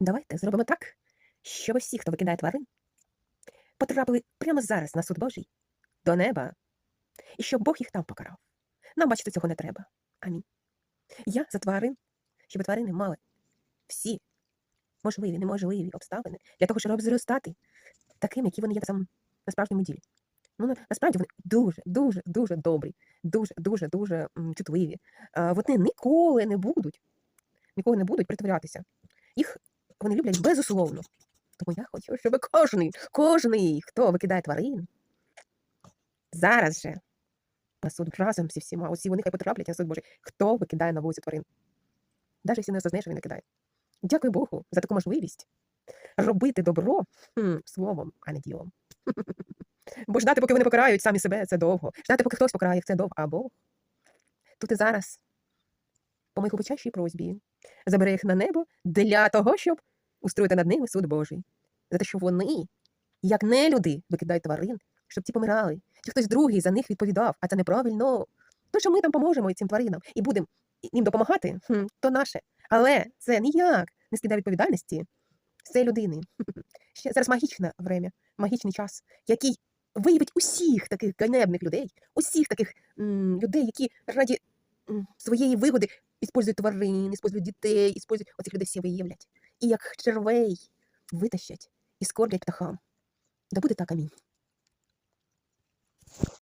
Давайте зробимо так, щоб всі, хто викидає тварин, потрапили прямо зараз на суд Божий до неба, і щоб Бог їх там покарав. Нам бачити цього не треба. Амінь. Я за тварин, щоб тварини мали всі можливі, неможливі обставини для того, щоб зростати такими, які вони є сам на справжньому ділі. Ну, насправді вони дуже, дуже, дуже добрі, дуже, дуже, дуже чутливі. Вони ніколи не будуть, ніколи не будуть притворятися. Їх вони люблять безусловно. Тому я хочу, щоб кожний, кожний, хто викидає тварин, зараз же на суд разом зі всіма, усі вони хай потраплять на суд Божий, хто викидає на вулицю тварин. Навіть якщо не осознає, що він викидає. Дякую Богу за таку можливість робити добро хм, словом, а не ділом. Бо ждати, поки вони покарають самі себе, це довго. Ждати, поки хтось покарає це довго. А Бог тут і зараз, по моїй глибочайшій просьбі, забере їх на небо для того, щоб устроїти над ними суд Божий. За те, що вони, як нелюди, викидають тварин, щоб ті помирали, чи хтось другий за них відповідав, а це неправильно. То, що ми там поможемо цим тваринам і будемо їм допомагати, то наше. Але це ніяк не скидає відповідальності з цієї людини. Ще зараз магічне время, магічний час, який виявить усіх таких ганебних людей, усіх таких людей, які раді своєї вигоди іспользують тварин, іспользують дітей, іспользують оцих людей всі виявлять. І як червей витащать і скорблять птахам. Да буде так, амінь.